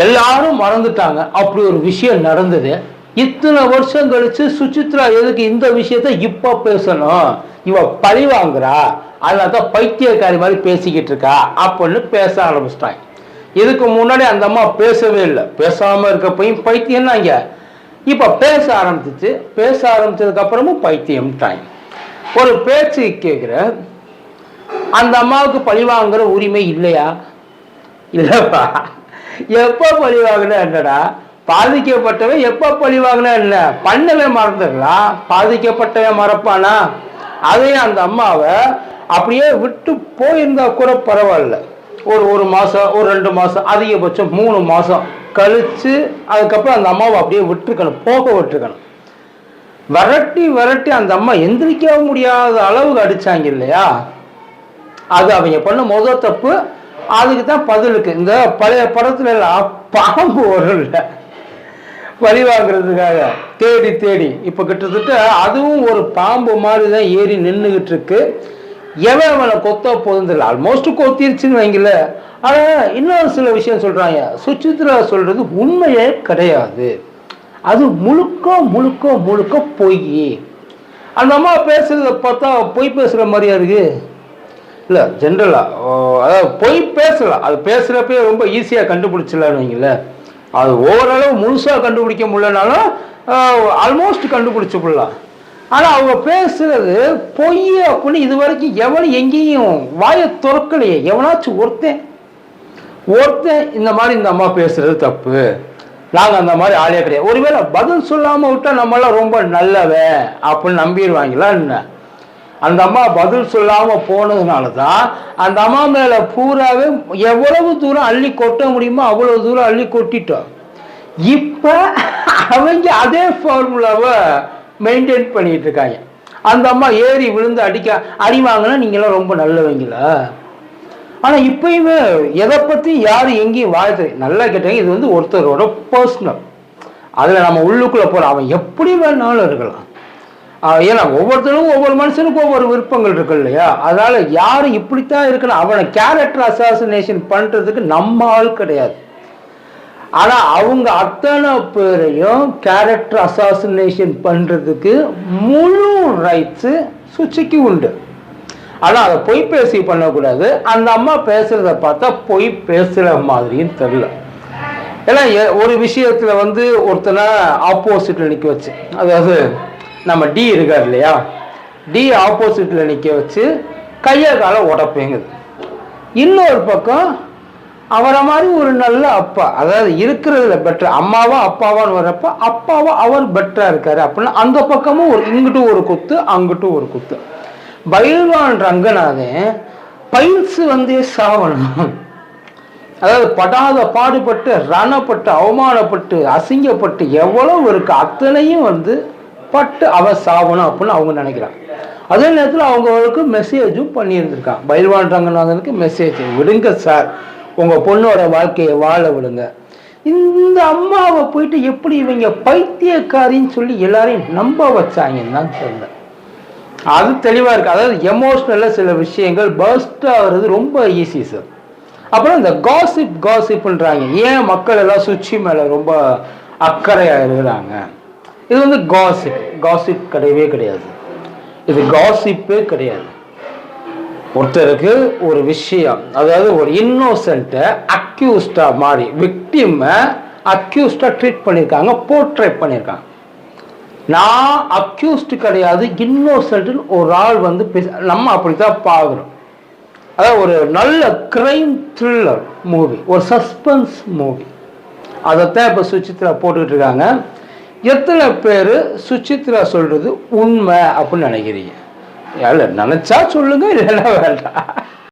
எல்லாரும் மறந்துட்டாங்க. அப்படி ஒரு விஷயம் நடந்தது. இத்தனை வருஷம் கழிச்சு சுசித்ரா எதுக்கு இந்த விஷயத்த இப்ப பேசணும்? இவ பழி வாங்குறா. அதனால தான் பைத்தியக்காரி மாதிரி பேசிக்கிட்டு இருக்கா அப்படின்னு பேச ஆரம்பிச்சிட்டாங்க. இதுக்கு முன்னாடி அந்த அம்மா பேசவே இல்லை. பேசாம இருக்கப்பையும் பைத்தியம் இங்க இப்ப பேச ஆரம்பிச்சிச்சு. பேச ஆரம்பிச்சதுக்கு அப்புறமும் பைத்தியம்ட்டாங்க. ஒரு பேச்சு கேட்குற அந்த அம்மாவுக்கு பழி வாங்குற உரிமை இல்லையா? இல்லப்பா. எப்போ பழி வாங்கின என்னடா? பாதிக்கப்பட்டவன் எப்போ பழி வாங்கினா என்ன? பண்ணவன் மறந்துடலாம் பாதிக்கப்பட்டவன் மறப்பானா? அதையும் அந்த அம்மாவை அப்படியே விட்டு போயிருந்தா கூட பரவாயில்ல. ஒரு ஒரு மாதம் ஒரு ரெண்டு மாதம் அதிகபட்சம் மூணு மாதம் கழிச்சு அதுக்கப்புறம் அந்த அம்மாவை அப்படியே விட்டுருக்கணும் போக விட்டுருக்கணும். விரட்டி விரட்டி அந்த அம்மா எந்திரிக்க முடியாத அளவுக்கு அடிச்சாங்க இல்லையா? அது அவங்க பண்ண முத தப்பு. அதுக்கு தான் பதிலுக்கு இந்த பழைய படத்துல எல்லாம் பாம்பு வரும்ல. பழி வாங்குறதுக்காக தேடி தேடி. இப்போ கிட்டத்தட்ட அதுவும் ஒரு பாம்பு மாதிரி தான் ஏறி நின்றுகிட்டு இருக்கு. எவன் அவனை கொத்த போகுதில்ல ஆல்மோஸ்ட் கொத்திருச்சுன்னு வைங்கல ஆனால் இன்னொரு சில விஷயம் சொல்றாங்க. சுச்சித்ரா சொல்றது உண்மையே கிடையாது. அது முழுக்க முழுக்க முழுக்க பொய் அந்த அம்மா பேசுறத பார்த்தா பொய் பேசுற மாதிரியா இருக்கு. இல்லை ஜென்ரலாக அதாவது பொய் பேசலாம் அது பேசுகிறப்பே ரொம்ப ஈஸியாக கண்டுபிடிச்சிடலான்னு வைங்களேன் அது ஓரளவு முழுசாக கண்டுபிடிக்க முடியலனாலும் ஆல்மோஸ்ட் கண்டுபிடிச்சிடலாம். ஆனால் அவங்க பேசுறது பொய் அப்படின்னு இது வரைக்கும் எவனும் எங்கேயும் வாயை திறக்கலையே. எவனாச்சும் ஒருத்தன் ஒருத்தன் இந்த மாதிரி இந்த அம்மா பேசுறது தப்பு. நாங்கள் அந்த மாதிரி ஆளே கிடையாது. ஒருவேளை பதில் சொல்லாமல் விட்டா நம்மளாம் ரொம்ப நல்லவன் அப்படின்னு நம்பிடுவாங்களா என்ன? அந்த அம்மா பதில் சொல்லாம போனதுனால தான் அந்த அம்மா மேல பூராவே எவ்வளவு தூரம் அள்ளி கொட்ட முடியுமோ அவ்வளவு தூரம் அள்ளி கொட்டிட்டோம். இப்ப அவங்க அதே ஃபார்முலாவை மெயின்டைன் பண்ணிட்டு இருக்காங்க. அந்த அம்மா ஏறி விழுந்து அடிக்க அடி வாங்கினா நீங்களாம் ரொம்ப நல்லவங்களா? ஆனா இப்பயுமே எதை பத்தி யாரும் எங்கேயும் வாழ்த்து நல்லா கேட்டாங்க. இது வந்து ஒருத்தரோட பர்சனல் அதுல நம்ம உள்ளுக்குள்ள போறோம் அவன் எப்படி வேணாலும் இருக்கலாம். ஏன்னா ஒவ்வொருத்தரும் ஒவ்வொரு மனுஷனுக்கும் ஒவ்வொரு விருப்பங்கள் இருக்கு இல்லையா? அதனால யார் இப்படித்தான் இருக்கணும்? அவனை கேரக்டர் அசாசினேஷன் பண்றதுக்கு நம்ம ஆள் கிடையாது. ஆனா அவங்க அத்தனை பேரையும் கேரக்டர் அசாசினேஷன் பண்றதுக்கு முழு ரைட்ஸு சுச்சிக்கு உண்டு. ஆனா அதை பொய் பேசி பண்ணக்கூடாது. அந்த அம்மா பேசுறத பார்த்தா பொய் பேசுற மாதிரியும் தெரியல. ஏன்னா எ- ஒரு விஷயத்துல வந்து ஒருத்தனை ஆப்போசிட்ல நிக்க வச்சு. அதாவது நம்ம டி இருக்கார் இல்லையா? டி ஆப்போசிட்டில் நிற்க வச்சு கையை காலை உடப்பேங்குது. இன்னொரு பக்கம் அவரை மாதிரி ஒரு நல்ல அப்பா அதாவது இருக்கிறதுல பெட்டர் அம்மாவா அப்பாவான்னு வர்றப்ப அப்பாவா அவர் பெட்டரா இருக்காரு அப்படின்னா அந்த பக்கமும் ஒரு இங்கிட்டு ஒரு குத்து அங்கிட்டு ஒரு குத்து. பயில்வான் ரங்கநாதன் பயில்ஸ் வந்தே சாவணும். அதாவது படாத பாடுபட்டு ரணப்பட்டு அவமானப்பட்டு அசிங்கப்பட்டு எவ்வளவு இருக்கு அத்தனையும் வந்து பட்டு அவ சாகணும் அப்படின்னு அவங்க நினைக்கிறாங்க. அதே நேரத்தில் அவங்களுக்கு மெசேஜும் பண்ணியிருந்திருக்காங்க. பயில்வான் ரங்கநாதனுக்கு மெசேஜ் விடுங்க சார் உங்கள் பொண்ணோட வாழ்க்கையை வாழ விடுங்க. இந்த அம்மாவை போயிட்டு எப்படி இவங்க பைத்தியக்காரின்னு சொல்லி எல்லாரையும் நம்ப வச்சாங்கன்னு தான் தெரியல அது தெளிவாக இருக்கு. அதாவது எமோஷ்னலில் சில விஷயங்கள் பர்ஸ்ட் ஆகிறது ரொம்ப ஈஸி சார் அப்புறம் இந்த காசிப் காசிப்புன்றாங்க ஏன் மக்கள் எல்லாம் சுச்சி மேலே ரொம்ப அக்கறையாக இருக்கிறாங்க? இது வந்து காசிப் காசிப் கிடையவே கிடையாது. இது காசிப்பே கிடையாது. ஒருத்தருக்கு ஒரு விஷயம் அதாவது ஒரு இன்னோசென்ட்டை அக்யூஸ்டா மாறி விக்டிமை அக்யூஸ்டா ட்ரீட் பண்ணியிருக்காங்க போர்ட்ரேட் பண்ணியிருக்காங்க நான் அக்யூஸ்டு கிடையாது இன்னோசென்ட்னு ஒரு ஆள் வந்து பேச நம்ம அப்படித்தான் பார்க்குறோம். அதாவது ஒரு நல்ல கிரைம் த்ரில்லர் மூவி ஒரு சஸ்பென்ஸ் மூவி அதைத்தான் இப்போ சுசித்ரா போட்டுக்கிட்டு இருக்காங்க. எத்தனை பேர் சுசித்ரா சொல்றது உண்மை அப்படின்னு நினைக்கிறீங்க? இல்லை நினைச்சா சொல்லுங்க இல்லைன்னா வேண்டாம்.